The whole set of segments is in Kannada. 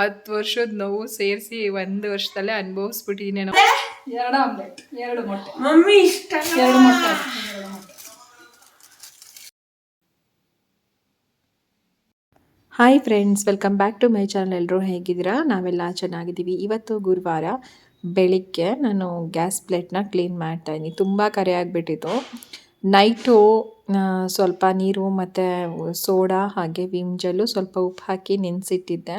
ಹತ್ತು ವರ್ಷದ ನೋವು ಸೇರಿಸಿ ಒಂದು ವರ್ಷದಲ್ಲೇ ಅನುಭವಿಸ್ಬಿಟ್ಟಿದ್ದೀನಿ ನಾನು. ಎರಡು ಆಮ್ಲೆಟ್ ಎರಡು ಮೊಟ್ಟೆ. ಮಮ್ಮಿ ಇಷ್ಟ ಎರಡು ಮೊಟ್ಟೆ ಎರಡು ಮೊಟ್ಟೆ. Hi friends welcome back to my channel ಎಲ್ಲರೂ ಹೇಗಿದ್ದೀರಾ? ನಾವೆಲ್ಲ ಚೆನ್ನಾಗಿದ್ದೀವಿ. ಇವತ್ತು ಗುರುವಾರ ಬೆಳಿಗ್ಗೆ ನಾನು ಗ್ಯಾಸ್ ಪ್ಲೇಟ್ನ ಕ್ಲೀನ್ ಮಾಡ್ತಾ ಇದ್ದೀನಿ. ತುಂಬ ಕರೆ ಆಗಿಬಿಟ್ಟಿತ್ತು. ನೈಟು ಸ್ವಲ್ಪ ನೀರು ಮತ್ತು ಸೋಡಾ ಹಾಗೆ ವಿಮ್ ಜೆಲ್ಲು ಸ್ವಲ್ಪ ಉಪ್ಪು ಹಾಕಿ ನೆನೆಸಿಟ್ಟಿದ್ದೆ.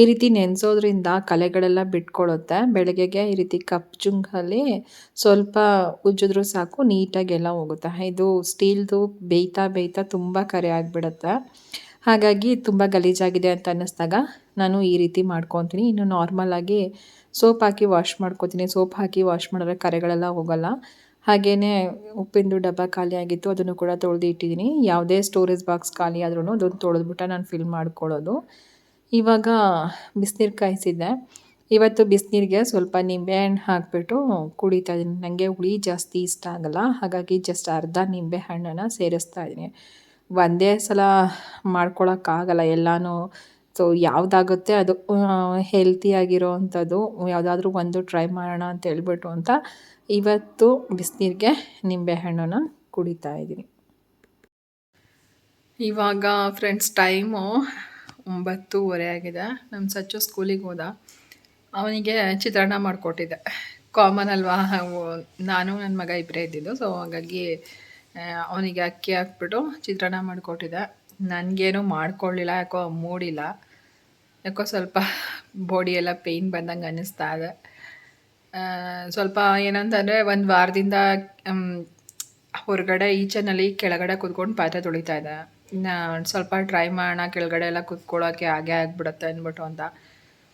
ಈ ರೀತಿ ನೆನೆಸೋದ್ರಿಂದ ಕಲೆಗಳೆಲ್ಲ ಬಿಟ್ಕೊಳ್ಳುತ್ತೆ ಬೆಳಗ್ಗೆಗೆ ಈ ರೀತಿ ಕಪ್ ಜುಂಗಲ್ಲಿ ಸ್ವಲ್ಪ ಉಜ್ಜಿದ್ರು ಸಾಕು, ನೀಟಾಗೆಲ್ಲ ಹೋಗುತ್ತೆ. ಇದು ಸ್ಟೀಲ್ದು ಬೇಯ್ತಾ ಬೇಯ್ತಾ ತುಂಬ ಕರೆ ಆಗಿಬಿಡುತ್ತೆ. ಹಾಗಾಗಿ ತುಂಬ ಗಲೀಜಾಗಿದೆ ಅಂತ ಅನ್ನಿಸ್ದಾಗ ನಾನು ಈ ರೀತಿ ಮಾಡ್ಕೊತೀನಿ. ಇನ್ನು ನಾರ್ಮಲಾಗಿ ಸೋಪ್ ಹಾಕಿ ವಾಶ್ ಮಾಡ್ಕೊತೀನಿ. ಸೋಪ್ ಹಾಕಿ ವಾಶ್ ಮಾಡಿದ್ರೆ ಕರೆಗಳೆಲ್ಲ ಹೋಗಲ್ಲ. ಹಾಗೆಯೇ ಉಪ್ಪಿಂದು ಡಬ್ಬ ಖಾಲಿ ಆಗಿತ್ತು, ಅದನ್ನು ಕೂಡ ತೊಳೆದು ಇಟ್ಟಿದ್ದೀನಿ. ಯಾವುದೇ ಸ್ಟೋರೇಜ್ ಬಾಕ್ಸ್ ಖಾಲಿ ಆದ್ರೂ ಅದನ್ನು ತೊಳೆದ್ಬಿಟ್ಟು ನಾನು ಫಿಲ್ ಮಾಡ್ಕೊಳ್ಳೋದು. ಇವಾಗ ಬಿಸಿನೀರು ಕಾಯಿಸಿದ್ದೆ. ಇವತ್ತು ಬಿಸಿನೀರಿಗೆ ಸ್ವಲ್ಪ ನಿಂಬೆಹಣ್ಣು ಹಾಕಿಬಿಟ್ಟು ಕುಡಿತಾ ಇದ್ದೀನಿ. ನನಗೆ ಹುಳಿ ಜಾಸ್ತಿ ಇಷ್ಟ ಆಗಲ್ಲ. ಹಾಗಾಗಿ ಜಸ್ಟ್ ಅರ್ಧ ನಿಂಬೆ ಹಣ್ಣನ್ನು ಸೇರಿಸ್ತಾ ಇದ್ದೀನಿ. ಒಂದೇ ಸಲ ಮಾಡ್ಕೊಳಕ್ಕಾಗಲ್ಲ ಎಲ್ಲನೂ. ಸೊ ಯಾವುದಾಗುತ್ತೆ ಅದು ಹೆಲ್ತಿಯಾಗಿರೋ ಅಂಥದ್ದು, ಯಾವುದಾದ್ರೂ ಒಂದು ಟ್ರೈ ಮಾಡೋಣ ಅಂತ ಹೇಳ್ಬಿಟ್ಟು ಅಂತ ಇವತ್ತು ಬಿಸಿನೀರಿಗೆ ನಿಂಬೆಹಣ್ಣನ್ನು ಕುಡಿತಾ ಇದ್ದೀನಿ. ಇವಾಗ ಫ್ರೆಂಡ್ಸ್ ಟೈಮು ಒಂಬತ್ತೂವರೆ ಆಗಿದೆ. ನಮ್ಮ ಸಚ್ಚು ಸ್ಕೂಲಿಗೆ ಹೋದ. ಅವನಿಗೆ ಚಿತ್ರಾನ್ನ ಮಾಡಿಕೊಟ್ಟಿದ್ದೆ. ಕಾಮನ್ ಅಲ್ವಾ? ನಾನು ನನ್ನ ಮಗ ಇಬ್ಬರೇ ಇದ್ದಿದ್ದು. ಸೊ ಹಾಗಾಗಿ ಅವನಿಗೆ ಅಕ್ಕಿ ಹಾಕ್ಬಿಟ್ಟು ಚಿತ್ರಾನ್ನ ಮಾಡಿಕೊಟ್ಟಿದ್ದೆ. ನನಗೇನು ಮಾಡ್ಕೊಳ್ಳಿಲ್ಲ ಯಾಕೋ ಮೂಡಿಲ್ಲ. ಯಾಕೋ ಸ್ವಲ್ಪ ಬಾಡಿ ಎಲ್ಲ ಪೇಯ್ನ್ ಬಂದಂಗೆ ಅನ್ನಿಸ್ತಾ ಇದೆ. ಸ್ವಲ್ಪ ಏನಂತಂದರೆ ಒಂದು ವಾರದಿಂದ ಹೊರಗಡೆ ಈಚನಲ್ಲಿ ಕೆಳಗಡೆ ಕೂತ್ಕೊಂಡು ಪಾತ್ರೆ ತೊಳಿತಾ ಇದ್ದೆ. ಇನ್ನು ಸ್ವಲ್ಪ ಟ್ರೈ ಮಾಡೋಣ, ಕೆಳಗಡೆ ಎಲ್ಲ ಕೂತ್ಕೊಳ್ಳೋಕ್ಕೆ ಹಾಗೆ ಆಗ್ಬಿಡುತ್ತೆ ಅಂದ್ಬಿಟ್ಟು ಅಂತ.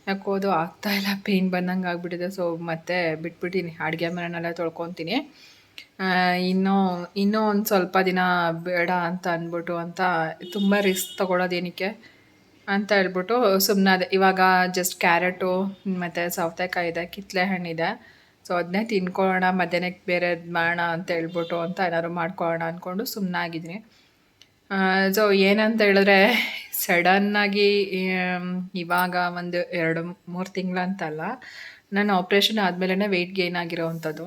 ಯಾಕೋದು ಇಲ್ಲ ಪೇಯ್ನ್ ಬಂದಂಗೆ ಆಗಿಬಿಟ್ಟಿದೆ. ಸೊ ಮತ್ತೆ ಬಿಟ್ಬಿಟ್ಟಿನಿ ಅಡುಗೆ ಮನೆಯನ್ನೆಲ್ಲ ತೊಳ್ಕೊತೀನಿ. ಇನ್ನೂ ಇನ್ನೂ ಒಂದು ಸ್ವಲ್ಪ ದಿನ ಬೇಡ ಅಂತ ಅಂದ್ಬಿಟ್ಟು ಅಂತ ತುಂಬ ರಿಸ್ಕ್ ತೊಗೊಳೋದೇನಕ್ಕೆ ಅಂತ ಹೇಳ್ಬಿಟ್ಟು ಸುಮ್ಮನಾದೆ ಇವಾಗ ಜಸ್ಟ್ ಕ್ಯಾರೆಟು, ಮತ್ತು ಸೌತೆಕಾಯಿ ಇದೆ ಕಿತ್ತಲೆ ಹಣ್ಣಿದೆ ಸೊ ಅದನ್ನೇ ತಿನ್ಕೊಳ್ಳೋಣ, ಮಧ್ಯಾಹ್ನಕ್ಕೆ ಬೇರೆ ಮಾಡೋಣ ಅಂತ ಹೇಳ್ಬಿಟ್ಟು ಅಂತ ಏನಾದ್ರು ಮಾಡ್ಕೊಳ್ಳೋಣ ಅಂದ್ಕೊಂಡು ಸುಮ್ಮನಾಗಿದ್ದೀನಿ ಸೊ ಏನಂತ ಹೇಳಿದ್ರೆ ಸಡನ್ನಾಗಿ ಇವಾಗ ಒಂದು ಎರಡು ಮೂರು ತಿಂಗಳಂತಲ್ಲ, ನಾನು ಆಪ್ರೇಷನ್ ಆದಮೇಲೆ ವೆಯ್ಟ್ ಗೇನ್ ಆಗಿರೋವಂಥದ್ದು.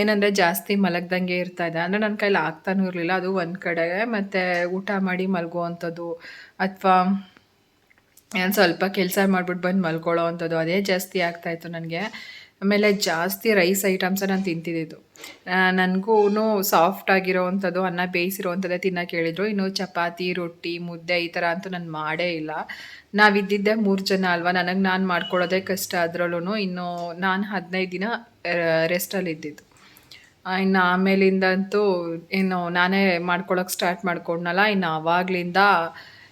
ಏನಂದರೆ ಜಾಸ್ತಿ ಮಲಗ್ದಂಗೆ ಇರ್ತಾ ಇದೆ. ಅಂದರೆ ನನ್ನ ಕೈಲಿ ಆಗ್ತಾನೂ ಇರಲಿಲ್ಲ. ಅದು ಒಂದು ಕಡೆ, ಮತ್ತು ಊಟ ಮಾಡಿ ಮಲಗುವಂಥದ್ದು, ಅಥವಾ ನಾನು ಸ್ವಲ್ಪ ಕೆಲಸ ಮಾಡಿಬಿಟ್ಟು ಬಂದು ಮಲ್ಕೊಳ್ಳೋ ಅಂಥದ್ದು. ಅದೇ ಜಾಸ್ತಿ ಆಗ್ತಾಯಿತ್ತು ನನಗೆ. ಆಮೇಲೆ ಜಾಸ್ತಿ ರೈಸ್ ಐಟಮ್ಸ ನಾನು ತಿಂತಿದ್ದಿದ್ದು. ನನಗೂ ಸಾಫ್ಟ್ ಆಗಿರೋವಂಥದ್ದು ಅನ್ನ ಬೇಯಿಸಿರೋವಂಥದ್ದೇ ತಿನ್ನೋಕೆ ಹೇಳಿದ್ರು. ಇನ್ನು ಚಪಾತಿ, ರೊಟ್ಟಿ, ಮುದ್ದೆ ಈ ಥರ ಅಂತೂ ನಾನು ಮಾಡೇ ಇಲ್ಲ. ನಾವಿದ್ದಿದ್ದೆ ಮೂರು ಜನ ಅಲ್ವಾ? ನನಗೆ ನಾನು ಮಾಡ್ಕೊಳ್ಳೋದೇ ಕಷ್ಟ ಅದರಲ್ಲೂ ಇನ್ನು ನಾನು ಹದಿನೈದು ದಿನ ರೆಸ್ಟಲ್ಲಿ ಇದ್ದಿದ್ದು ಇನ್ನು ಆಮೇಲಿಂದಂತೂ ಏನು ನಾನೇ ಮಾಡ್ಕೊಳ್ಳೋಕೆ ಸ್ಟಾರ್ಟ್ ಮಾಡ್ಕೊಂಡ್ನಲ್ಲ. ಇನ್ನು ಆವಾಗಲಿಂದ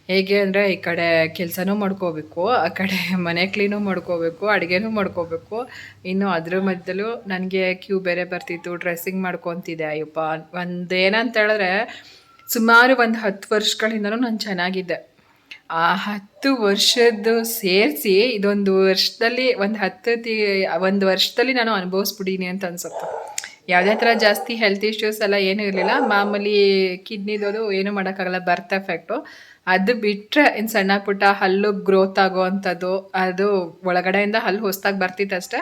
ಹೇಗೆ ಅಂದರೆ ಈ ಕಡೆ ಕೆಲಸನೂ ಮಾಡ್ಕೋಬೇಕು, ಆ ಕಡೆ ಮನೆ ಕ್ಲೀನೂ ಮಾಡ್ಕೋಬೇಕು, ಅಡುಗೆನೂ ಮಾಡ್ಕೋಬೇಕು. ಇನ್ನು ಅದ್ರ ಮಧ್ಯದಲ್ಲೂ ನನಗೆ ಕ್ಯೂ ಬೇರೆ ಬರ್ತಿತ್ತು ಡ್ರೆಸ್ಸಿಂಗ್ ಮಾಡ್ಕೊತಿದ್ದೆ, ಅಯ್ಯಪ್ಪ. ಒಂದು ಏನಂತ ಹೇಳಿದ್ರೆ ಸುಮಾರು ಒಂದು ಹತ್ತು ವರ್ಷಗಳಿಂದನೂ ನಾನು ಚೆನ್ನಾಗಿದ್ದೆ. ಆ ಹತ್ತು ವರ್ಷದ್ದು ಸೇರಿಸಿ ಇದೊಂದು ವರ್ಷದಲ್ಲಿ ಒಂದು ಹತ್ತು ತಿ, ಒಂದು ವರ್ಷದಲ್ಲಿ ನಾನು ಅನುಭವಿಸ್ಬಿಡೀನಿ ಅಂತ ಅನ್ಸುತ್ತೆ. ಯಾವುದೇ ಥರ ಜಾಸ್ತಿ ಹೆಲ್ತ್ ಇಶ್ಯೂಸ್ ಎಲ್ಲ ಏನೂ ಇರಲಿಲ್ಲ. ಮಾಮೂಲಿ ಕಿಡ್ನಿದೋದು ಏನೂ ಮಾಡೋಕ್ಕಾಗಲ್ಲ ಬರ್ತ್ ಎಫೆಕ್ಟು ಅದು ಬಿಟ್ಟರೆ ಇನ್ನು ಸಣ್ಣ ಪುಟ್ಟ ಹಲ್ಲು ಗ್ರೋತ್ ಆಗೋವಂಥದ್ದು, ಅದು ಒಳಗಡೆಯಿಂದ ಹಲ್ಲು ಹೊಸ್ದಾಗಿ ಬರ್ತಿತ್ತು ಅಷ್ಟೇ.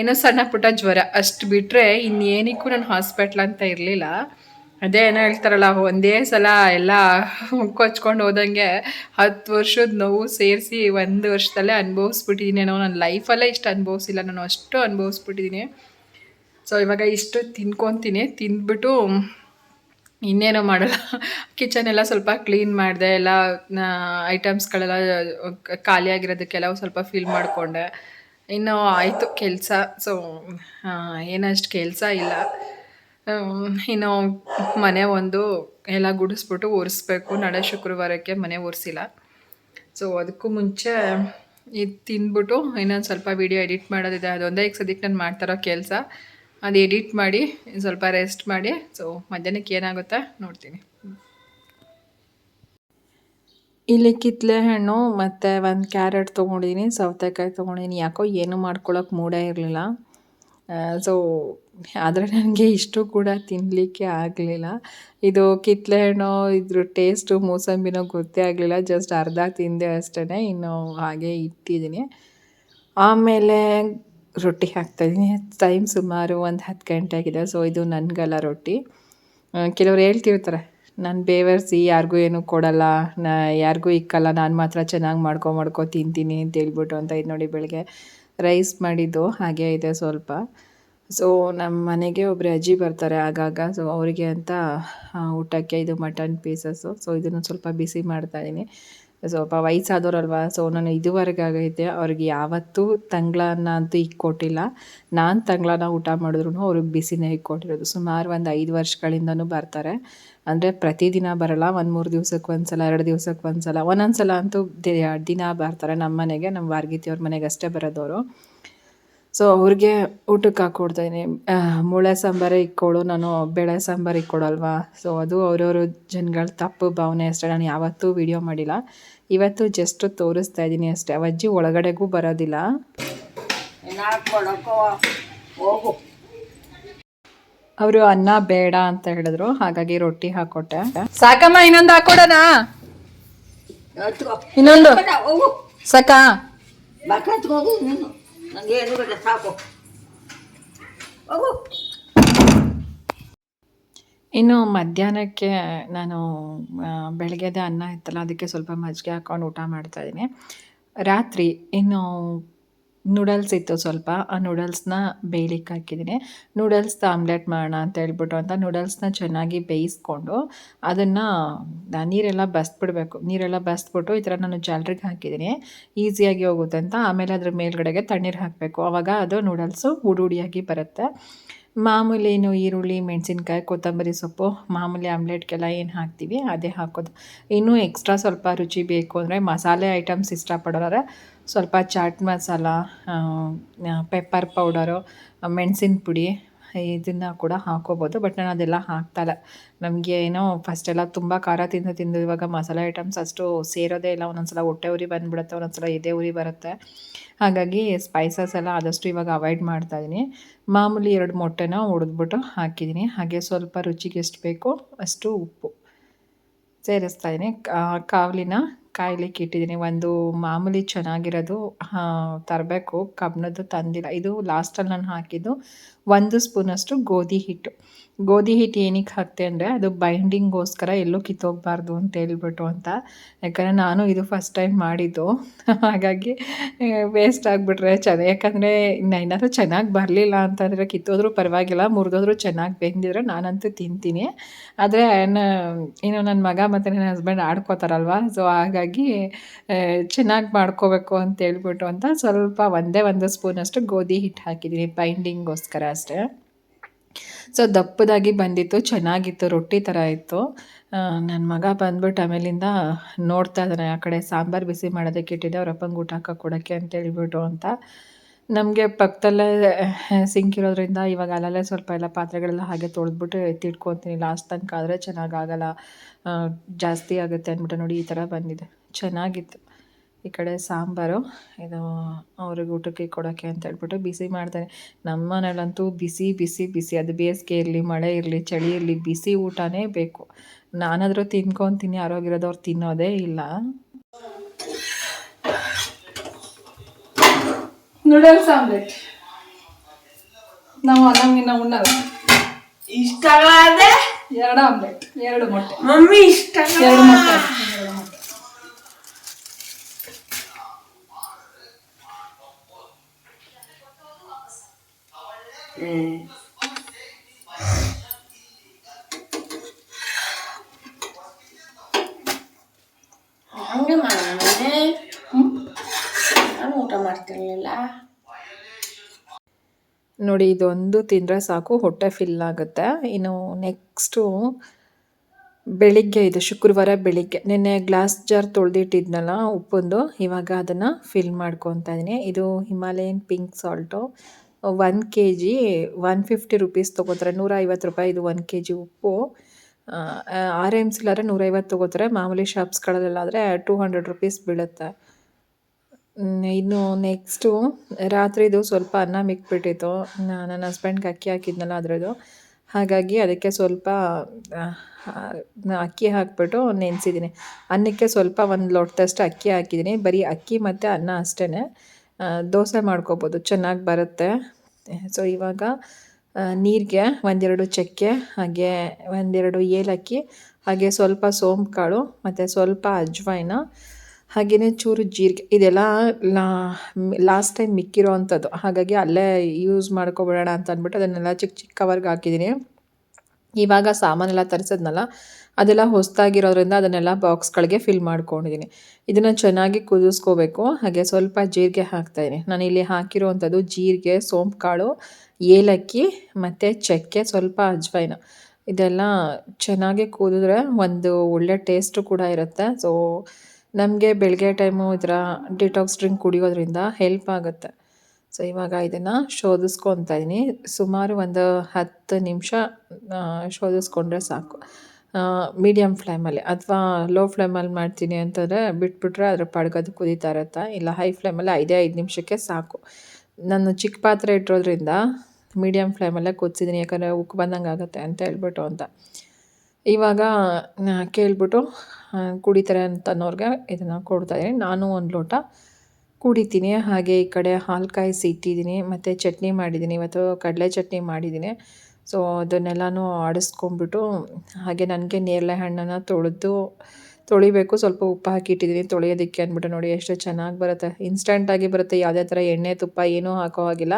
ಇನ್ನು ಸಣ್ಣ ಪುಟ್ಟ ಜ್ವರ, ಅಷ್ಟು ಬಿಟ್ಟರೆ ಇನ್ನೇನಕ್ಕೂ ನಾನು ಹಾಸ್ಪಿಟ್ಲ್ ಅಂತ ಇರಲಿಲ್ಲ. ಅದೇ ಏನೋ ಹೇಳ್ತಾರಲ್ಲ, ಒಂದೇ ಸಲ ಎಲ್ಲ ಕೊಚ್ಕೊಂಡು ಹೋದಂಗೆ ಹತ್ತು ವರ್ಷದ ನೋವು ಸೇರಿಸಿ ಒಂದು ವರ್ಷದಲ್ಲೇ ಅನುಭವಿಸ್ಬಿಟ್ಟಿದ್ದೀನಿ ಏನೋ ನನ್ನ ಲೈಫಲ್ಲೇ ಇಷ್ಟು ಅನುಭವಿಸಿಲ್ಲ, ನಾನು ಅಷ್ಟು ಅನುಭವಿಸ್ಬಿಟ್ಟಿದ್ದೀನಿ ಸೊ ಇವಾಗ ಇಷ್ಟು ತಿನ್ಕೊತೀನಿ. ತಿಂದ್ಬಿಟ್ಟು ಇನ್ನೇನೋ ಮಾಡಲ್ಲ. ಕಿಚನ್ ಎಲ್ಲ ಸ್ವಲ್ಪ ಕ್ಲೀನ್ ಮಾಡಿದೆ. ಎಲ್ಲ ಐಟಮ್ಸ್ಗಳೆಲ್ಲ ಖಾಲಿಯಾಗಿರೋದಕ್ಕೆಲ್ಲ ಸ್ವಲ್ಪ ಫೀಲ್ ಮಾಡಿಕೊಂಡೆ. ಇನ್ನು ಆಯಿತು ಕೆಲಸ. ಸೊ ಏನಷ್ಟು ಕೆಲಸ ಇಲ್ಲ. ಇನ್ನು ಮನೆ ಒಂದು ಎಲ್ಲ ಗುಡಿಸ್ಬಿಟ್ಟು ಒರೆಸ್ಬೇಕು. ನಾಳೆ ಶುಕ್ರವಾರಕ್ಕೆ ಮನೆ ಒರೆಸಿಲ್ಲ. ಸೊ ಅದಕ್ಕೂ ಮುಂಚೆ ಇದು ತಿಂದ್ಬಿಟ್ಟು ಇನ್ನೊಂದು ಸ್ವಲ್ಪ ವೀಡಿಯೋ ಎಡಿಟ್ ಮಾಡೋದಿದೆ. ಅದೊಂದೇ ಈಗ ಸದ್ಯಕ್ಕೆ ನಾನು ಮಾಡ್ತಾರೋ ಕೆಲಸ. ಅದು ಎಡಿಟ್ ಮಾಡಿ ಸ್ವಲ್ಪ ರೆಸ್ಟ್ ಮಾಡಿ. ಸೊ ಮಧ್ಯಾಹ್ನಕ್ಕೆ ಏನಾಗುತ್ತಾ ನೋಡ್ತೀನಿ. ಇಲ್ಲಿ ಕಿತ್ತಲೆ ಹಣ್ಣು ಮತ್ತು ಒಂದು ಕ್ಯಾರೆಟ್ ತೊಗೊಂಡಿದ್ದೀನಿ ಸೌತೆಕಾಯಿ ತೊಗೊಂಡಿದ್ದೀನಿ ಯಾಕೋ ಏನೂ ಮಾಡ್ಕೊಳ್ಳೋಕೆ ಮೂಡೇ ಇರಲಿಲ್ಲ. ಸೊ ಆದರೆ ನನಗೆ ಇಷ್ಟು ಕೂಡ ತಿನ್ನಲಿಕ್ಕೆ ಆಗಲಿಲ್ಲ. ಇದು ಕಿತ್ತಳೆ ಹಣ್ಣು, ಇದ್ರ ಟೇಸ್ಟು ಮೂಸಂಬಿನೋ ಗೊತ್ತೇ ಆಗಲಿಲ್ಲ. ಜಸ್ಟ್ ಅರ್ಧ ತಿಂದೆ ಅಷ್ಟೇ ಇನ್ನು ಹಾಗೆ ಇಟ್ಟಿದ್ದೀನಿ ಆಮೇಲೆ ರೊಟ್ಟಿ ಹಾಕ್ತಾಯಿದ್ದೀನಿ. ಟೈಮ್ ಸುಮಾರು ಒಂದು ಹತ್ತು ಗಂಟೆ ಆಗಿದೆ. ಸೊ ಇದು ನನಗಲ್ಲ ರೊಟ್ಟಿ. ಕೆಲವ್ರು ಹೇಳ್ತಿರ್ತಾರೆ, ನಾನು ಬೇವರ್ಸಿ, ಯಾರಿಗೂ ಏನೂ ಕೊಡಲ್ಲ. ನಾ, ಯಾರಿಗೂ ಇಕ್ಕಲ್ಲ. ನಾನು ಮಾತ್ರ ಚೆನ್ನಾಗಿ ಮಾಡ್ಕೊ ಮಾಡ್ಕೊ ತಿಂತೀನಿ ಅಂತ ಹೇಳ್ಬಿಟ್ಟು ಅಂತ ಇದು ನೋಡಿ ಬೆಳಗ್ಗೆ ರೈಸ್ ಮಾಡಿದ್ದು. ಹಾಗೆ ಇದೆ ಸ್ವಲ್ಪ. ಸೊ ನಮ್ಮ ಮನೆಗೆ ಒಬ್ಬರು ಅಜ್ಜಿ ಬರ್ತಾರೆ ಆಗಾಗ. ಸೊ ಅವರಿಗೆ ಅಂತ ಊಟಕ್ಕೆ ಇದು ಮಟನ್ ಪೀಸಸ್ಸು ಸೊ ಇದನ್ನು ಸ್ವಲ್ಪ ಬಿಸಿ ಮಾಡ್ತಾಯಿದ್ದೀನಿ ಸ್ವಲ್ಪ ವಯಸ್ಸಾದವ್ರಲ್ವಾ ಸೊ ನಾನು ಇದುವರೆಗೆ ಆಗೈತೆ ಅವ್ರಿಗೆ ಯಾವತ್ತೂ ತಂಗ್ಳನ್ನ ಅಂತೂ ಇಕ್ಕೊಟ್ಟಿಲ್ಲ. ನಾನು ತಂಗ್ಳಾನ ಊಟ ಮಾಡಿದ್ರು ಅವ್ರಿಗೆ ಬಿಸಿನೇ ಇಕ್ಕೊಟ್ಟಿರೋದು. ಸುಮಾರು ಒಂದು ಐದು ವರ್ಷಗಳಿಂದನೂ ಬರ್ತಾರೆ. ಅಂದರೆ ಪ್ರತಿದಿನ ಬರಲ್ಲ. ಒಂದು ಮೂರು ದಿವ್ಸಕ್ಕೆ ಒಂದು ಸಲ ಎರಡು ದಿವ್ಸಕ್ಕೆ ಒಂದು ಸಲ ಒಂದೊಂದು ಸಲ ಅಂತೂ ದಿನ ಬರ್ತಾರೆ ನಮ್ಮ ಮನೆಗೆ. ನಮ್ಮ ವಾರ್ಗಿತಿಯವ್ರ ಮನೆಗೆ ಅಷ್ಟೇ ಬರೋದವರು. ಸೊ ಅವ್ರಿಗೆ ಊಟಕ್ಕೆ ಹಾಕ್ಕೊಡ್ತಾಯಿದ್ದೀನಿ ಮೂಳೆ ಸಾಂಬಾರೇ ಇಕ್ಕೊಳು ನಾನು ಬೇಳೆ ಸಾಂಬಾರು ಇಕ್ಕೊಡಲ್ವಾ? ಸೊ ಅದು ಅವ್ರವ್ರ ಜನಗಳ ತಪ್ಪು ಭಾವನೆ ಅಷ್ಟೇ. ನಾನು ಯಾವತ್ತೂ ವೀಡಿಯೋ ಮಾಡಿಲ್ಲ. ಇವತ್ತು ಜಸ್ಟ್ ತೋರಿಸ್ತಾ ಇದ್ದೀನಿ ಅಷ್ಟೇ. ಅವಜ್ಜಿ ಒಳಗಡೆಗೂ ಬರೋದಿಲ್ಲ. ಅವರು ಅನ್ನ ಬೇಡ ಅಂತ ಹೇಳಿದ್ರು. ಹಾಗಾಗಿ ರೊಟ್ಟಿ ಹಾಕೊಟ್ಟೆ. ಸಾಕಮ್ಮ ಇನ್ನೊಂದು ಹಾಕೊಡೋಣ? ಇನ್ನೊಂದು? ಸಾಕಾ? ಏನು ಬೇಡ ಸಾಕು. ಹೋಗು. ಇನ್ನು ಮಧ್ಯಾಹ್ನಕ್ಕೆ ನಾನು ಬೆಳಗ್ಗೆದ ಅನ್ನ ಇತ್ತಲ್ಲ, ಅದಕ್ಕೆ ಸ್ವಲ್ಪ ಮಜ್ಜಿಗೆ ಹಾಕ್ಕೊಂಡು ಊಟ ಮಾಡ್ತಾಯಿದ್ದೀನಿ ರಾತ್ರಿ ಇನ್ನು ನೂಡಲ್ಸ್ ಇತ್ತು ಸ್ವಲ್ಪ. ಆ ನೂಡಲ್ಸ್ನ ಬೇಯಲಿಕ್ಕೆ ಹಾಕಿದ್ದೀನಿ. ನೂಡಲ್ಸ್ನ ಆಮ್ಲೆಟ್ ಮಾಡೋಣ ಅಂತ ಹೇಳ್ಬಿಟ್ಟು ಅಂತ ನೂಡಲ್ಸ್ನ ಚೆನ್ನಾಗಿ ಬೇಯಿಸ್ಕೊಂಡು ಅದನ್ನು ನೀರೆಲ್ಲ ಬಸ್ಬಿಡ್ಬೇಕು ನೀರೆಲ್ಲ ಬಸ್ಬಿಟ್ಟು ಈ ಥರ ನಾನು ಜಾಲ್ರಿಗೆ ಹಾಕಿದ್ದೀನಿ. ಈಸಿಯಾಗಿ ಹೋಗುತ್ತೆ ಅಂತ. ಆಮೇಲೆ ಅದ್ರ ಮೇಲ್ಗಡೆಗೆ ತಣ್ಣೀರು ಹಾಕಬೇಕು. ಆವಾಗ ಅದು ನೂಡಲ್ಸು ಹುಡುಹುಡಿಯಾಗಿ ಬರುತ್ತೆ. ಮಾಮೂಲಿ ಏನು ಈರುಳ್ಳಿ, ಮೆಣಸಿನ್ಕಾಯಿ, ಕೊತ್ತಂಬರಿ ಸೊಪ್ಪು, ಮಾಮೂಲಿ ಆಮ್ಲೆಟ್ಗೆಲ್ಲ ಏನು ಹಾಕ್ತೀವಿ, ಅದೇ ಹಾಕೋದು. ಇನ್ನೂ ಎಕ್ಸ್ಟ್ರಾ ಸ್ವಲ್ಪ ರುಚಿ ಬೇಕು ಅಂದರೆ ಮಸಾಲೆ ಐಟಮ್ಸ್ ಇಷ್ಟಪಡೋರೆ ಸ್ವಲ್ಪ ಚಾಟ್ ಮಸಾಲ ಪೆಪ್ಪರ್ ಪೌಡರು ಮೆಣಸಿನ ಪುಡಿ, ಇದನ್ನು ಕೂಡ ಹಾಕೋಬೋದು. ಬಟ್ ನಾನು ಅದೆಲ್ಲ ಹಾಕ್ತಾಯಿಲ್ಲ ನಮಗೆ ಏನೋ ಫಸ್ಟೆಲ್ಲ ತುಂಬ ಖಾರ ತಿಂದು ತಿಂದು ಇವಾಗ ಮಸಾಲೆ ಐಟಮ್ಸ್ ಅಷ್ಟು ಸೇರೋದೇ ಇಲ್ಲ. ಒಂದೊಂದ್ಸಲ ಹೊಟ್ಟೆ ಉರಿ ಬಂದುಬಿಡುತ್ತೆ, ಒಂದೊಂದ್ಸಲ ಎದೆ ಉರಿ ಬರುತ್ತೆ. ಹಾಗಾಗಿ ಸ್ಪೈಸಸ್ ಎಲ್ಲ ಆದಷ್ಟು ಇವಾಗ ಅವಾಯ್ಡ್ ಮಾಡ್ತಾಯಿದ್ದೀನಿ ಮಾಮೂಲಿ ಎರಡು ಮೊಟ್ಟೆನ ಹೊಡೆದ್ಬಿಟ್ಟು ಹಾಕಿದ್ದೀನಿ ಹಾಗೆ ಸ್ವಲ್ಪ ರುಚಿಗೆ ಎಷ್ಟು ಬೇಕೋ ಅಷ್ಟು ಉಪ್ಪು ಸೇರಿಸ್ತಾ ಇದ್ದೀನಿ ಕಾವಲಿನ ಕಾಯ್ಲಿಕ್ಕೆ ಇಟ್ಟಿದ್ದೀನಿ. ಒಂದು ಮಾಮೂಲಿ ಚೆನ್ನಾಗಿರೋದು ತರಬೇಕು. ಕಬ್ಬಿಣದ್ದು ತಂದಿಲ್ಲ. ಇದು ಲಾಸ್ಟಲ್ಲಿ ನಾನು ಹಾಕಿದ್ದು ಒಂದು ಸ್ಪೂನಷ್ಟು ಗೋಧಿ ಹಿಟ್ಟು. ಗೋಧಿ ಹಿಟ್ಟು ಏನಕ್ಕೆ ಹಾಕ್ತೆ ಅಂದರೆ, ಅದು ಬೈಂಡಿಂಗೋಸ್ಕರ ಎಲ್ಲೂ ಕಿತ್ತೋಗ್ಬಾರ್ದು ಅಂತ ಹೇಳ್ಬಿಟ್ಟು ಅಂತ. ಯಾಕಂದರೆ ನಾನು ಇದು ಫಸ್ಟ್ ಟೈಮ್ ಮಾಡಿದ್ದು. ಹಾಗಾಗಿ ವೇಸ್ಟ್ ಆಗಿಬಿಟ್ರೆ ಚೆನ್ನ, ಯಾಕಂದರೆ ಏನಾದರೂ ಚೆನ್ನಾಗಿ ಬರಲಿಲ್ಲ ಅಂತಂದರೆ ಕಿತ್ತೋದ್ರೂ ಪರವಾಗಿಲ್ಲ, ಮುರಿದೋದ್ರೂ ಚೆನ್ನಾಗಿ ಬೆಂದಿದ್ರೆ ನಾನಂತೂ ತಿಂತೀನಿ. ಆದರೆ ಇನ್ನು ನನ್ನ ಮಗ ಮತ್ತು ನನ್ನ ಹಸ್ಬೆಂಡ್ ಆಡ್ಕೋತಾರಲ್ವ ಸೊ ಹಾಗಾಗಿ ಚೆನ್ನಾಗಿ ಮಾಡ್ಕೋಬೇಕು ಅಂತ ಹೇಳ್ಬಿಟ್ಟು ಅಂತ ಸ್ವಲ್ಪ ಒಂದೇ ಒಂದು ಸ್ಪೂನಷ್ಟು ಗೋಧಿ ಹಿಟ್ಟು ಹಾಕಿದ್ದೀನಿ ಬೈಂಡಿಂಗೋಸ್ಕರ ಅಷ್ಟೇ. ಸೊ ದಪ್ಪದಾಗಿ ಬಂದಿತ್ತು, ಚೆನ್ನಾಗಿತ್ತು, ರೊಟ್ಟಿ ಥರ ಇತ್ತು. ನನ್ನ ಮಗ ಬಂದ್ಬಿಟ್ಟು ಆಮೇಲಿಂದ ನೋಡ್ತಾ ಇದ್ದಾನೆ ಆ ಕಡೆ ಸಾಂಬಾರು ಬಿಸಿ ಮಾಡೋದಕ್ಕೆ ಇಟ್ಟಿದ್ದೆ, ಅವ್ರ ಅಪ್ಪಂಗೆ ಊಟ ಹಾಕೋ ಕೊಡೋಕ್ಕೆ ಅಂತ ಹೇಳ್ಬಿಟ್ಟು ಅಂತ. ನಮಗೆ ಪಕ್ಕದಲ್ಲೇ ಸಿಂಕ್ ಇರೋದ್ರಿಂದ ಇವಾಗ ಅಲ್ಲಲ್ಲೇ ಸ್ವಲ್ಪ ಎಲ್ಲ ಪಾತ್ರೆಗಳೆಲ್ಲ ಹಾಗೆ ತೊಳೆದ್ಬಿಟ್ಟು ಎತ್ತಿಟ್ಕೊತೀನಿ. ಲಾಸ್ಟ್ ತನಕ ಆದರೆ ಚೆನ್ನಾಗಾಗಲ್ಲ. ಜಾಸ್ತಿ ಆಗುತ್ತೆ ಅಂದ್ಬಿಟ್ಟು ನೋಡಿ ಈ ಥರ ಬಂದಿದೆ. ಚೆನ್ನಾಗಿತ್ತು. ಈ ಕಡೆ ಸಾಂಬಾರು, ಇದು ಅವ್ರಿಗೆ ಊಟಕ್ಕೆ ಕೊಡೋಕ್ಕೆ ಅಂತ ಹೇಳ್ಬಿಟ್ಟು ಬಿಸಿ ಮಾಡ್ತಾರೆ ನಮ್ಮ ಮನೇಲಂತೂ ಬಿಸಿ ಬಿಸಿ ಬಿಸಿ. ಅದು ಬೇಸಿಗೆ ಇರಲಿ, ಮಳೆ ಇರಲಿ, ಚಳಿ ಇರಲಿ, ಬಿಸಿ ಊಟನೇ ಬೇಕು. ನಾನಾದರೂ ತಿನ್ಕೊತೀನಿ. ಆರೋಗ್ಯದವ್ರು ತಿನ್ನೋದೇ ಇಲ್ಲ. ನೂಡಲ್ಸ್ ಆಮ್ಲೆಟ್ ನಾವು ಅನ್ನಂಗಿನ್ನ ಉಣ್ಣಲ್ಲ. ಇಷ್ಟ ಎರಡು ಆಮ್ಲೆಟ್ ಎರಡು ಮೊಟ್ಟೆ. ಮಮ್ಮಿ ಇಷ್ಟ ಎರಡು ಮೊಟ್ಟೆ ಎರಡು ಮೊಟ್ಟೆ ಹಂಗೆ ಮಾಡೋಣ ನಾನು ಊಟ ಮಾಡ್ತಿರ್ಲಿಲ್ಲ ನೋಡಿ ಇದೊಂದು ತಿಂದರೆ ಸಾಕು, ಹೊಟ್ಟೆ ಫಿಲ್ ಆಗುತ್ತೆ. ಇನ್ನು ನೆಕ್ಸ್ಟು ಬೆಳಿಗ್ಗೆ, ಇದು ಶುಕ್ರವಾರ ಬೆಳಿಗ್ಗೆ, ನಿನ್ನೆ ಗ್ಲಾಸ್ ಜಾರ್ ತೊಳೆದಿಟ್ಟಿದ್ನಲ್ಲ ಉಪ್ಪೊಂದು, ಇವಾಗ ಅದನ್ನು ಫಿಲ್ ಮಾಡ್ಕೊತಾ ಇದ್ದೀನಿ ಇದು Himalayan pink salt one K G one fifty rupees ತೊಗೋತಾರೆ. ನೂರ ಐವತ್ತು ರೂಪಾಯಿ ಇದು ಒನ್ ಕೆ ಜಿ ಉಪ್ಪು ಆರ್ ಎಂ ಸಿಲಾದ್ರೆ ನೂರೈವತ್ತು ತೊಗೋತಾರೆ. ಮಾಮೂಲಿ ಶಾಪ್ಸ್ಗಳಲ್ಲಾದರೆ ಟೂ ಹಂಡ್ರೆಡ್ ರುಪೀಸ್ ಬೀಳುತ್ತೆ. ಇನ್ನು ನೆಕ್ಸ್ಟು ರಾತ್ರಿದು ಸ್ವಲ್ಪ ಅನ್ನ ಮಿಕ್ಬಿಟ್ಟಿತ್ತು. ನಾನು ನನ್ನ ಹಸ್ಬೆಂಡ್ಗೆ ಅಕ್ಕಿ ಹಾಕಿದ್ನಲ್ಲ ಅದರದ್ದು. ಹಾಗಾಗಿ ಅದಕ್ಕೆ ಸ್ವಲ್ಪ ಅಕ್ಕಿ ಹಾಕ್ಬಿಟ್ಟು ನೆನೆಸಿದ್ದೀನಿ. ಅನ್ನಕ್ಕೆ ಸ್ವಲ್ಪ ಒಂದು ಲೋಟದಷ್ಟು ಅಕ್ಕಿ ಹಾಕಿದ್ದೀನಿ. ಬರೀ ಅಕ್ಕಿ ಮತ್ತು ಅನ್ನ ಅಷ್ಟೇ ದೋಸೆ ಮಾಡ್ಕೋಬೋದು. ಚೆನ್ನಾಗಿ ಬರುತ್ತೆ. ಸೊ ಇವಾಗ ನೀರಿಗೆ ಒಂದೆರಡು ಚಕ್ಕೆ, ಹಾಗೆ ಒಂದೆರಡು ಏಲಕ್ಕಿ, ಹಾಗೆ ಸ್ವಲ್ಪ ಸೋಂಪು ಕಾಳು ಮತ್ತು ಸ್ವಲ್ಪ ಅಜ್ವಾಯಿನ ಹಾಗೆಯೇ ಚೂರು ಜೀರಿಗೆ, ಇದೆಲ್ಲ ಲಾಸ್ಟ್ ಟೈಮ್ ಮಿಕ್ಕಿರೋ ಅಂಥದ್ದು ಹಾಗಾಗಿ ಅಲ್ಲೇ ಯೂಸ್ ಮಾಡ್ಕೊಬಿಡೋಣ ಅಂತ ಅಂದ್ಬಿಟ್ಟು ಅದನ್ನೆಲ್ಲ ಚಿಕ್ಕ ಚಿಕ್ಕ ಕವರ್ಗೆ ಹಾಕಿದ್ದೀನಿ. ಇವಾಗ ಸಾಮಾನೆಲ್ಲ ತರಿಸಿದ್ನಲ್ಲ, ಅದೆಲ್ಲ ಹೊಸದಾಗಿರೋದ್ರಿಂದ ಅದನ್ನೆಲ್ಲ ಬಾಕ್ಸ್ಗಳಿಗೆ ಫಿಲ್ ಮಾಡ್ಕೊಂಡಿದ್ದೀನಿ. ಇದನ್ನು ಚೆನ್ನಾಗಿ ಕುದಿಸ್ಕೋಬೇಕು. ಹಾಗೆ ಸ್ವಲ್ಪ ಜೀರಿಗೆ ಹಾಕ್ತಾಯಿದ್ದೀನಿ. ನಾನು ಇಲ್ಲಿ ಹಾಕಿರುವಂಥದ್ದು ಜೀರಿಗೆ ಸೋಂಪು ಕಾಳು ಏಲಕ್ಕಿ, ಮತ್ತು ಚಕ್ಕೆ, ಸ್ವಲ್ಪ ಅಜ್ವೈನ. ಇದೆಲ್ಲ ಚೆನ್ನಾಗಿ ಕುದಿದ್ರೆ ಒಂದು ಒಳ್ಳೆ ಟೇಸ್ಟು ಕೂಡ ಇರುತ್ತೆ. ಸೊ ನಮಗೆ ಬೆಳಗ್ಗೆ ಟೈಮು ಇದರ ಡಿಟಾಕ್ಸ್ ಡ್ರಿಂಕ್ ಕುಡಿಯೋದ್ರಿಂದ ಹೆಲ್ಪ್ ಆಗುತ್ತೆ. ಸೊ ಇವಾಗ ಇದನ್ನು ಶೋಧಿಸ್ಕೊತಾ ಇದ್ದೀನಿ ಸುಮಾರು ಒಂದು ಹತ್ತು ನಿಮಿಷ ಶೋಧಿಸ್ಕೊಂಡ್ರೆ ಸಾಕು. ಮೀಡಿಯಮ್ ಫ್ಲೇಮಲ್ಲಿ ಅಥವಾ ಲೋ ಫ್ಲೇಮಲ್ಲಿ ಮಾಡ್ತೀನಿ ಅಂತಂದರೆ ಬಿಟ್ಬಿಟ್ರೆ ಅದರ ಪಡ್ಗದು ಕುದೀತಾ ಇರುತ್ತೆ? ಇಲ್ಲ ಹೈ ಫ್ಲೇಮಲ್ಲಿ ಐದೇ ಐದು ನಿಮಿಷಕ್ಕೆ ಸಾಕು. ನಾನು ಚಿಕ್ಕ ಪಾತ್ರೆ ಇಟ್ಟಿರೋದ್ರಿಂದ ಮೀಡಿಯಮ್ ಫ್ಲೇಮಲ್ಲೇ ಕುದಿಸಿದ್ದೀನಿ ಯಾಕಂದರೆ ಉಕ್ಕು ಬಂದಂಗೆ ಆಗುತ್ತೆ ಅಂತ ಹೇಳ್ಬಿಟ್ಟು ಅಂತ. ಇವಾಗ ಕೇಳಿಬಿಟ್ಟು ಕುಡಿತಾರೆ ಅಂತ ಅನ್ನೋರಿಗೆ ಇದನ್ನು ಕೊಡ್ತಾಯಿದ್ದೀನಿ ನಾನು ಒಂದು ಲೋಟ ಕುಡಿತೀನಿ. ಹಾಗೆ ಈ ಕಡೆ ಹಾಲು ಕಾಯಿಸಿ ಇಟ್ಟಿದ್ದೀನಿ ಮತ್ತು ಚಟ್ನಿ ಮಾಡಿದ್ದೀನಿ. ಇವತ್ತು ಕಡಲೆ ಚಟ್ನಿ ಮಾಡಿದ್ದೀನಿ. ಸೊ, ಅದನ್ನೆಲ್ಲನೂ ಆಡಿಸ್ಕೊಂಬಿಟ್ಟು ಹಾಗೆ ನನಗೆ ನೇರಳೆ ಹಣ್ಣನ್ನು ತೊಳೆದು, ತೊಳಿಬೇಕು. ಸ್ವಲ್ಪ ಉಪ್ಪು ಹಾಕಿ ಇಟ್ಟಿದ್ದೀನಿ ತೊಳೆಯೋದಕ್ಕೆ ಅಂದ್ಬಿಟ್ಟು ನೋಡಿ, ಎಷ್ಟು ಚೆನ್ನಾಗಿ ಬರುತ್ತೆ. ಇನ್ಸ್ಟೆಂಟಾಗಿ ಬರುತ್ತೆ. ಯಾವುದೇ ಥರ ಎಣ್ಣೆ, ತುಪ್ಪ ಏನೂ ಹಾಕೋ ಹಾಗಿಲ್ಲ.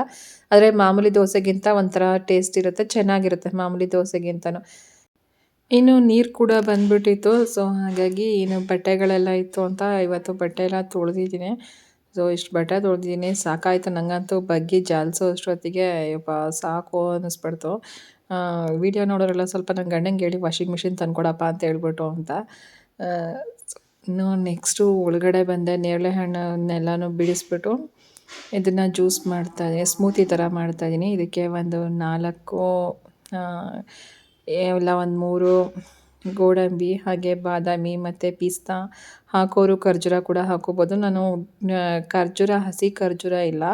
ಆದರೆ ಮಾಮೂಲಿ ದೋಸೆಗಿಂತ ಒಂಥರ ಟೇಸ್ಟ್ ಇರುತ್ತೆ. ಚೆನ್ನಾಗಿರುತ್ತೆ ಮಾಮೂಲಿ ದೋಸೆಗಿಂತನೂ. ಇನ್ನು ನೀರು ಕೂಡ ಬಂದ್ಬಿಟ್ಟಿತ್ತು. ಸೊ ಹಾಗಾಗಿ ಏನು ಬಟ್ಟೆಗಳೆಲ್ಲ ಇತ್ತು ಅಂತ ಇವತ್ತು ಬಟ್ಟೆ ಎಲ್ಲ ತೊಳೆದಿದ್ದೀನಿ. ಸೊ ಇಷ್ಟು ಬಟ್ಟೆ ತೊಳೆದಿದ್ದೀನಿ. ಸಾಕಾಯಿತು ನನಗಂತೂ ಬಗ್ಗಿ ಜಾಲಿಸೋ ಅಷ್ಟೊತ್ತಿಗೆ. ಯಪ್ಪ, ಸಾಕು ಅನ್ನಿಸ್ಬಿಡ್ತು ವಿಡಿಯೋ ನೋಡೋರೆಲ್ಲ ಸ್ವಲ್ಪ ನನ್ನ ಗಂಡಂಗೆ ಹೇಳಿ ವಾಷಿಂಗ್ ಮಿಷಿನ್ ತಂದ್ಕೊಡಪ್ಪ ಅಂತ ಹೇಳ್ಬಿಟ್ಟು ಅಂತ. ಇನ್ನು ನೆಕ್ಸ್ಟು ಒಳಗಡೆ ಬಂದೆ. ನೇರಳೆ ಹಣ್ಣನ್ನೆಲ್ಲನೂ ಬಿಡಿಸ್ಬಿಟ್ಟು ಇದನ್ನು ಜ್ಯೂಸ್ ಮಾಡ್ತಾಯಿದ್ದೀನಿ ಸ್ಮೂತಿ ಥರ ಮಾಡ್ತಾಯಿದ್ದೀನಿ ಇದಕ್ಕೆ ಒಂದು ನಾಲ್ಕು ಎಲ್ಲ ಒಂದು ಮೂರು, ಗೋಡಂಬಿ, ಹಾಗೆ ಬಾದಾಮಿ ಮತ್ತು ಪಿಸ್ತಾ ಹಾಕೋರು ಖರ್ಜೂರ ಕೂಡ ಹಾಕೋಬೋದು. ನಾನು ಖರ್ಜೂರ, ಹಸಿ ಖರ್ಜೂರ ಇಲ್ಲ.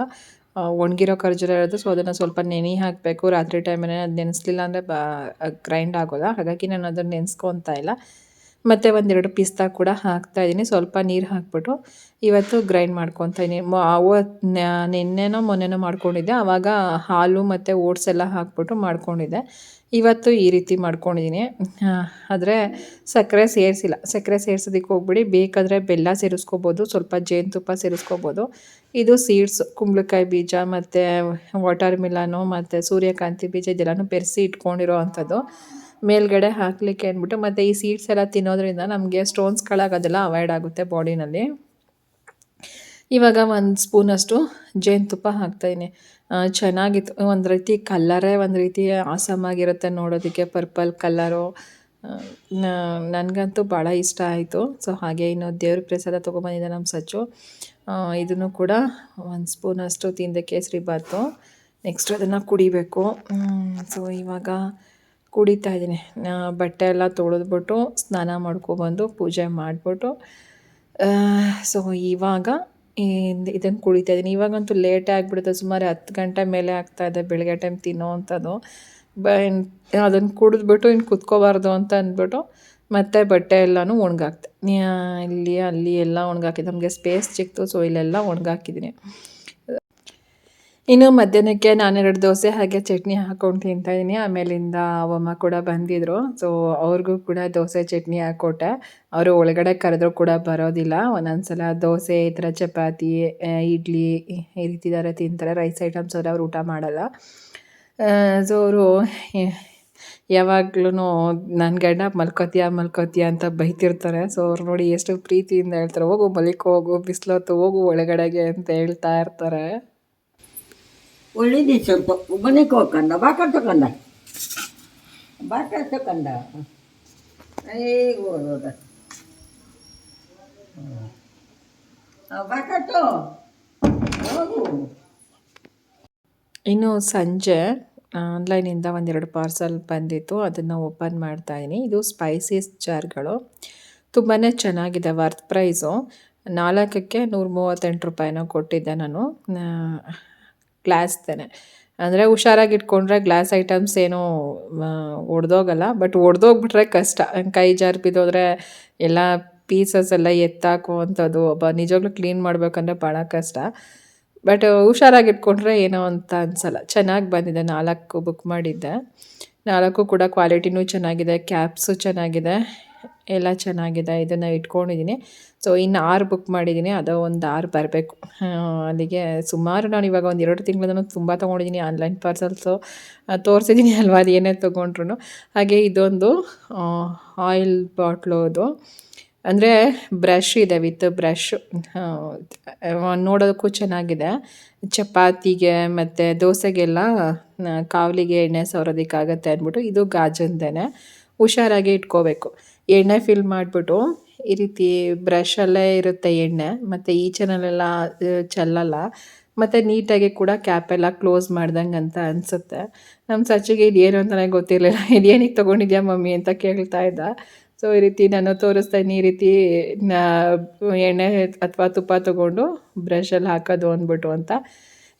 ಒಣಗಿರೋ ಖರ್ಜೂರ ಇರೋದು, ಸೊ ಅದನ್ನು ಸ್ವಲ್ಪ ನೆನೆ ಹಾಕಬೇಕು. ರಾತ್ರಿ ಟೈಮಲ್ಲಿ ಅದು ನೆನೆಸ್ಲಿಲ್ಲ ಅಂದರೆ ಬಾ ಗ್ರೈಂಡ್ ಆಗೋಲ್ಲ. ಹಾಗಾಗಿ ನಾನು ಅದನ್ನು ನೆನೆಸ್ಕೊತಾ ಇಲ್ಲ. ಮತ್ತು ಒಂದೆರಡು ಪಿಸ್ತಾ ಕೂಡ ಹಾಕ್ತಾಯಿದ್ದೀನಿ ಸ್ವಲ್ಪ ನೀರು ಹಾಕ್ಬಿಟ್ಟು ಇವತ್ತು ಗ್ರೈಂಡ್ ಮಾಡ್ಕೊತಾ ಇದ್ದೀನಿ. ಅವತ್ತು ನಿನ್ನೆನೋ ಮೊನ್ನೆನೋ ಮಾಡ್ಕೊಂಡಿದ್ದೆ. ಆವಾಗ ಹಾಲು ಮತ್ತು ಓಟ್ಸ್ ಎಲ್ಲ ಹಾಕ್ಬಿಟ್ಟು ಮಾಡ್ಕೊಂಡಿದ್ದೆ. ಇವತ್ತು ಈ ರೀತಿ ಮಾಡ್ಕೊಂಡಿದ್ದೀನಿ. ಆದರೆ ಸಕ್ಕರೆ ಸೇರಿಸಿಲ್ಲ. ಸಕ್ಕರೆ ಸೇರಿಸೋದಕ್ಕೆ ಹೋಗ್ಬಿಡಿ. ಬೇಕಾದರೆ ಬೆಲ್ಲ ಸೇರಿಸ್ಕೋಬೋದು. ಸ್ವಲ್ಪ ಜೇನುತುಪ್ಪ ಸೇರಿಸ್ಕೋಬೋದು. ಇದು ಸೀಡ್ಸ್ ಕುಂಬಳಕಾಯಿ ಬೀಜ ಮತ್ತು ವಾಟರ್ ಮಿಲನು ಮತ್ತು ಸೂರ್ಯಕಾಂತಿ ಬೀಜ ಇದೆಲ್ಲನೂ ಬೆರೆಸಿ ಇಟ್ಕೊಂಡಿರೋ ಅಂಥದ್ದು. ಮೇಲ್ಗಡೆ ಹಾಕಲಿಕ್ಕೆ ಅಂದ್ಬಿಟ್ಟು, ಮತ್ತು ಈ ಸೀಡ್ಸ್ ಎಲ್ಲ ತಿನ್ನೋದ್ರಿಂದ ನಮಗೆ ಸ್ಟೋನ್ಸ್ಗಳಾಗೋದೆಲ್ಲ ಅವಾಯ್ಡ್ ಆಗುತ್ತೆ ಬಾಡಿನಲ್ಲಿ ಇವಾಗ ಒಂದು ಸ್ಪೂನಷ್ಟು ಜೇನುತುಪ್ಪ ಹಾಕ್ತಾಯಿದ್ದೀನಿ ಚೆನ್ನಾಗಿತ್ತು. ಒಂದು ರೀತಿ ಕಲ್ಲರೇ ಒಂದು ರೀತಿ ಆಸಮಾಗಿರುತ್ತೆ ನೋಡೋದಕ್ಕೆ. ಪರ್ಪಲ್ ಕಲ್ಲರು ನನಗಂತೂ ಭಾಳ ಇಷ್ಟ ಆಯಿತು. ಸೊ ಹಾಗೆ ಇನ್ನು ದೇವ್ರ ಪ್ರಸಾದ ತೊಗೊಂಬಂದಿದ್ದೆ ನಮ್ಮ ಸಚ್ಚು. ಇದನ್ನು ಕೂಡ ಒಂದು ಸ್ಪೂನಷ್ಟು ತಿಂದೆ ಕೇಸರಿ ಬಾತು ನೆಕ್ಸ್ಟ್ ಅದನ್ನು ಕುಡಿಬೇಕು. ಸೊ ಇವಾಗ ಕುಡಿತಾ ಇದ್ದೀನಿ. ಬಟ್ಟೆ ಎಲ್ಲ ತೊಳೆದ್ಬಿಟ್ಟು ಸ್ನಾನ ಮಾಡ್ಕೊಬಂದು ಪೂಜೆ ಮಾಡಿಬಿಟ್ಟು ಸೊ ಇವಾಗ ಇದನ್ನು ಕುಡಿತಾ ಇದ್ದೀನಿ. ಇವಾಗಂತೂ ಲೇಟೇ ಆಗಿಬಿಡುತ್ತೆ. ಸುಮಾರು ಹತ್ತು ಗಂಟೆ ಮೇಲೆ ಆಗ್ತಾಯಿದೆ ಬೆಳಗ್ಗೆ ಟೈಮ್ ತಿನ್ನೋ ಅಂಥದ್ದು. ಬ ಅದನ್ನು ಕುಡಿದ್ಬಿಟ್ಟು ಇನ್ನು ಕುತ್ಕೋಬಾರ್ದು ಅಂತ ಅಂದ್ಬಿಟ್ಟು ಮತ್ತೆ ಬಟ್ಟೆ ಎಲ್ಲನೂ ಒಣಗಾಕ್ತೆ. ಇಲ್ಲಿ, ಅಲ್ಲಿ ಎಲ್ಲ ಒಣಗಾಕಿದ್ದೆ ನಮಗೆ ಸ್ಪೇಸ್ ಸಿಕ್ತು ಸೊ ಇಲ್ಲೆಲ್ಲ ಒಣಗಾಕಿದ್ದೀನಿ. ಇನ್ನು ಮಧ್ಯಾಹ್ನಕ್ಕೆ ನಾನೆರಡು ದೋಸೆ ಹಾಗೆ ಚಟ್ನಿ ಹಾಕ್ಕೊಂಡು ತಿಂತಾಯಿದ್ದೀನಿ ಆಮೇಲಿಂದ ಅವಮ್ಮ ಕೂಡ ಬಂದಿದ್ರು. ಸೊ ಅವ್ರಿಗೂ ಕೂಡ ದೋಸೆ, ಚಟ್ನಿ ಹಾಕ್ಕೊಟ್ಟೆ. ಅವರು ಒಳಗಡೆ ಕರೆದ್ರೂ ಕೂಡ ಬರೋದಿಲ್ಲ. ಒಂದೊಂದು ಸಲ ದೋಸೆ, ಈ ಥರ ಚಪಾತಿ ಇಡ್ಲಿ ಈ ರೀತಿ ಥರ ತಿಂತಾರೆ. ರೈಸ್ ಐಟಮ್ಸ್ ಆದರೆ ಅವ್ರು ಊಟ ಮಾಡಲ್ಲ. ಸೊ ಅವರು ಯಾವಾಗ್ಲೂ ನನ್ನ ಗಂಡ ಮಲ್ಕೋತಿಯ ಮಲ್ಕೋತಿಯ ಅಂತ ಬೈತಿರ್ತಾರೆ. ಸೊ ಅವ್ರು ನೋಡಿ ಎಷ್ಟು ಪ್ರೀತಿಯಿಂದ ಹೇಳ್ತಾರೆ. ಹೋಗು ಮಲಿಕೋ, ಹೋಗು, ಬಿಸಿಲೊತ್ತು ಹೋಗು ಒಳಗಡೆಗೆ ಅಂತ ಹೇಳ್ತಾ ಇರ್ತಾರೆ. ಒಳ್ಳೆದಿ ಸ್ವಲ್ಪ ಮನೆ ಹೋಗ್ಕಂಡ ಬಾಕ ತಕೊಂಡ. ಬಾಕ ತಕೊಂಡ. ಈಗ ಓದೋದ ಬಾಕಟ್ಟು ಹೋಗು. ಇನ್ನು ಸಂಜೆ ಆನ್ಲೈನಿಂದ ಒಂದೆರಡು ಪಾರ್ಸಲ್ ಬಂದಿತ್ತು. ಅದನ್ನು ಓಪನ್ ಮಾಡ್ತಾಯಿದ್ದೀನಿ ಇದು ಸ್ಪೈಸಿಸ್ ಜಾರ್ಗಳು ತುಂಬಾ ಚೆನ್ನಾಗಿದೆ ವರ್ತ್ ಪ್ರೈಸು ನಾಲ್ಕಕ್ಕೆ ನೂರ ಮೂವತ್ತೆಂಟು ರೂಪಾಯಿನೋ ಕೊಟ್ಟಿದ್ದೆ ನಾನು. ಗ್ಲಾಸ್ದೇನೆ ಅಂದರೆ ಹುಷಾರಾಗಿ ಇಟ್ಕೊಂಡ್ರೆ ಗ್ಲಾಸ್ ಐಟಮ್ಸ್ ಏನೂ ಒಡೆದೋಗಲ್ಲ. ಬಟ್ ಒಡೆದೋಗ್ಬಿಟ್ರೆ ಕಷ್ಟ. ಕೈ ಜಾರ್ ಬಿದ್ದೋದ್ರೆ ಎಲ್ಲ ಪೀಸಸ್ ಎಲ್ಲ ಎತ್ತಾಕುವಂಥದ್ದು ಒಬ್ಬ ನಿಜವಾಗ್ಲೂ ಕ್ಲೀನ್ ಮಾಡಬೇಕಂದ್ರೆ ಭಾಳ ಕಷ್ಟ. ಬಟ್ ಹುಷಾರಾಗಿ ಇಟ್ಕೊಂಡ್ರೆ ಏನೋ ಅಂತ ಅನ್ಸಲ್ಲ. ಚೆನ್ನಾಗಿ ಬಂದಿದೆ. ನಾಲ್ಕು ಬುಕ್ ಮಾಡಿದ್ದೆ. ನಾಲ್ಕು ಕೂಡ ಕ್ವಾಲಿಟಿನೂ ಚೆನ್ನಾಗಿದೆ. ಕ್ಯಾಪ್ಸು ಚೆನ್ನಾಗಿದೆ. ಎಲ್ಲ ಚೆನ್ನಾಗಿದೆ, ಇದನ್ನು ಇಟ್ಕೊಂಡಿದ್ದೀನಿ ಸೊ ಇನ್ನು ಆರು ಬುಕ್ ಮಾಡಿದ್ದೀನಿ ಅದೋ ಒಂದು ಆರು ಬರಬೇಕು. ಅಲ್ಲಿಗೆ ಸುಮಾರು ನಾನು ಇವಾಗ ಒಂದು ಎರಡು ತಿಂಗಳಿಂದನೂ ತುಂಬ ತೊಗೊಂಡಿದ್ದೀನಿ ಆನ್ಲೈನ್ ಪಾರ್ಸಲ್ಸು ತೋರಿಸಿದ್ದೀನಿ ಅಲ್ವಾ, ಅದು ಏನೇ ತೊಗೊಂಡ್ರು ಹಾಗೆ ಇದೊಂದು ಆಯಿಲ್ ಬಾಟ್ಲು ಅದು ಅಂದರೆ ಬ್ರಷ್ ಇದೆ ವಿತ್ ಬ್ರಷ್ ನೋಡೋದಕ್ಕೂ ಚೆನ್ನಾಗಿದೆ. ಚಪಾತಿಗೆ ಮತ್ತು ದೋಸೆಗೆಲ್ಲ ಕಾವಲಿಗೆ ಎಣ್ಣೆ ಸವರೋದಕ್ಕಾಗತ್ತೆ ಅಂದ್ಬಿಟ್ಟು, ಇದು ಗಾಜಂದೇನೆ ಹುಷಾರಾಗಿ ಇಟ್ಕೋಬೇಕು. ಎಣ್ಣೆ ಫಿಲ್ ಮಾಡಿಬಿಟ್ಟು ಈ ರೀತಿ ಬ್ರಷಲ್ಲೇ ಇರುತ್ತೆ ಎಣ್ಣೆ, ಮತ್ತು ಈಚೆನಲ್ಲೆಲ್ಲ ಚೆಲ್ಲಲ್ಲ. ಮತ್ತು ನೀಟಾಗಿ ಕೂಡ ಕ್ಯಾಪೆಲ್ಲ ಕ್ಲೋಸ್ ಮಾಡ್ದಂಗೆ ಅಂತ ಅನಿಸುತ್ತೆ. ನಮ್ಮ ಸಚ್ಚಿಗೆ ಇದು ಏನು ಅಂತಲೇ ಗೊತ್ತಿರಲಿಲ್ಲ. ಇದೇನಿಗೆ ತೊಗೊಂಡಿದ್ಯಾ ಮಮ್ಮಿ ಅಂತ ಕೇಳ್ತಾ ಇದ್ದ. ಸೊ ಈ ರೀತಿ ನಾನು ತೋರಿಸ್ತಾ ಈ ರೀತಿ ಎಣ್ಣೆ ಅಥವಾ ತುಪ್ಪ ತೊಗೊಂಡು ಬ್ರಷಲ್ಲಿ ಹಾಕೋದು ಅಂದ್ಬಿಟ್ಟು ಅಂತ.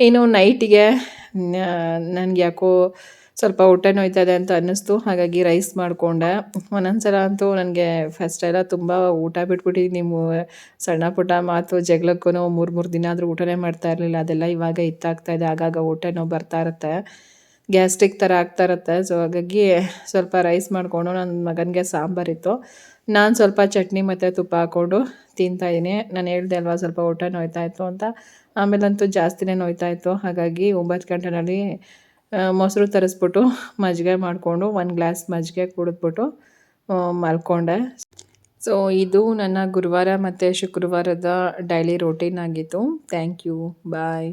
ಇನ್ನು ನೈಟಿಗೆ ನನಗೆ ಯಾಕೋ ಸ್ವಲ್ಪ ಹೊಟ್ಟೆ ನೋಯ್ತಾ ಇದೆ ಅಂತ ಅನ್ನಿಸ್ತು. ಹಾಗಾಗಿ ರೈಸ್ ಮಾಡಿಕೊಂಡೆ. ಒಂದೊಂದು ಸಲ ಅಂತೂ ನನಗೆ ಫಸ್ಟ್ ಎಲ್ಲ ತುಂಬ ಊಟ ಬಿಟ್ಬಿಟ್ಟು ನೀವು ಸಣ್ಣ ಪುಟ್ಟ ಮಾತು ಜಗಳಕ್ಕೂ ಮೂರು ಮೂರು ದಿನ ಆದರೂ ಊಟನೇ ಮಾಡ್ತಾ ಇರಲಿಲ್ಲ. ಅದೆಲ್ಲ ಇವಾಗ ಇತ್ತಾಗ್ತಾ ಇದೆ. ಆಗಾಗ ಹೊಟ್ಟೆ ನೋವು ಬರ್ತಾ ಇರುತ್ತೆ. ಗ್ಯಾಸ್ಟ್ರಿಕ್ ಥರ ಆಗ್ತಾ ಇರುತ್ತೆ. ಸೊ ಹಾಗಾಗಿ ಸ್ವಲ್ಪ ರೈಸ್ ಮಾಡಿಕೊಂಡು ನನ್ನ ಮಗನಿಗೆ ಸಾಂಬಾರಿತ್ತು ನಾನು ಸ್ವಲ್ಪ ಚಟ್ನಿ ಮತ್ತು ತುಪ್ಪ ಹಾಕ್ಕೊಂಡು ತಿಂತಾಯಿದ್ದೀನಿ ನಾನು ಹೇಳ್ದೆ ಅಲ್ವಾ, ಸ್ವಲ್ಪ ಹೊಟ್ಟೆ ನೋಯ್ತಾ ಇತ್ತು ಅಂತ. ಆಮೇಲಂತೂ ಜಾಸ್ತಿನೇ ನೋಯ್ತಾ ಇತ್ತು. ಹಾಗಾಗಿ ಒಂಬತ್ತು ಗಂಟೆನಲ್ಲಿ ಮೊಸರು ತರಿಸ್ಬಿಟ್ಟು ಮಜ್ಜಿಗೆ ಮಾಡಿಕೊಂಡು ಒಂದು ಗ್ಲಾಸ್ ಮಜ್ಜಿಗೆ ಕುಡಿದ್ಬಿಟ್ಟು ಮಲ್ಕೊಂಡೆ. ಸೊ ಇದು ನನ್ನ ಗುರುವಾರ ಮತ್ತು ಶುಕ್ರವಾರದ ಡೈಲಿ ರೋಟೀನ್ ಆಗಿತ್ತು. Thank you bye